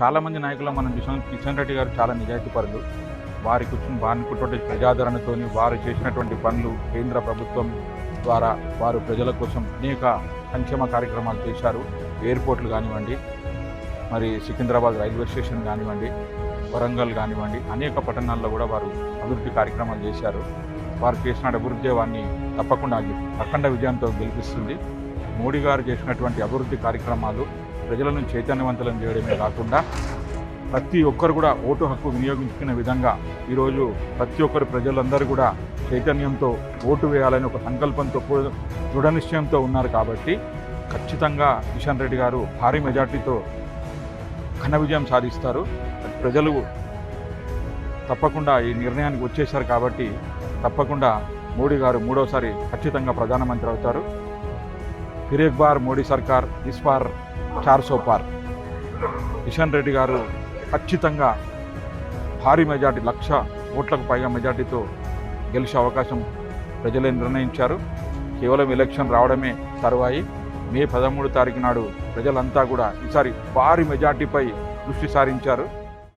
చాలామంది నాయకులు మనం కిషన్ కిషన్ రెడ్డి గారు చాలా నిజాయితీపరులు వారి కూర్చుని వారిని కుటుంబ ప్రజాదరణతోని వారు చేసినటువంటి పనులు కేంద్ర ప్రభుత్వం ద్వారా వారు ప్రజల కోసం అనేక సంక్షేమ కార్యక్రమాలు చేశారు. ఎయిర్పోర్ట్లు కానివ్వండి మరి సికింద్రాబాద్ రైల్వే స్టేషన్ కానివ్వండి వరంగల్ కానివ్వండి అనేక పట్టణాల్లో కూడా వారు అభివృద్ధి కార్యక్రమాలు చేశారు. వారు చేసిన అభివృద్ధి వారిని తప్పకుండా అఖండ విజయంతో గెలిపిస్తుంది. మోడీ గారు చేసినటువంటి అభివృద్ధి కార్యక్రమాలు ప్రజలను చైతన్యవంతులను చేయడమే కాకుండా ప్రతి ఒక్కరు కూడా ఓటు హక్కు వినియోగించుకునే విధంగా ఈరోజు ప్రతి ఒక్కరు ప్రజలందరూ కూడా చైతన్యంతో ఓటు వేయాలని ఒక సంకల్పంతో దృఢ నిశ్చయంతో ఉన్నారు కాబట్టి ఖచ్చితంగా కిషన్ రెడ్డి గారు భారీ మెజార్టీతో ఘన విజయం సాధిస్తారు. ప్రజలు తప్పకుండా ఈ నిర్ణయానికి వచ్చేశారు కాబట్టి తప్పకుండా మోడీ గారు మూడోసారి ఖచ్చితంగా ప్రధానమంత్రి అవుతారు. ఫిర్ ఎక్ బార్ మోడీ సర్కార్ ఇస్ పార్ చార్ సో పార్. కిషన్ రెడ్డి గారు ఖచ్చితంగా భారీ మెజార్టీ లక్ష ఓట్లకు పైగా మెజార్టీతో గెలిచే అవకాశం ప్రజలే నిర్ణయించారు. కేవలం ఎలక్షన్ రావడమే తరువాయి. మే పదమూడు తారీఖు నాడు ప్రజలంతా కూడా ఈసారి భారీ మెజార్టీపై దృష్టి సారించారు.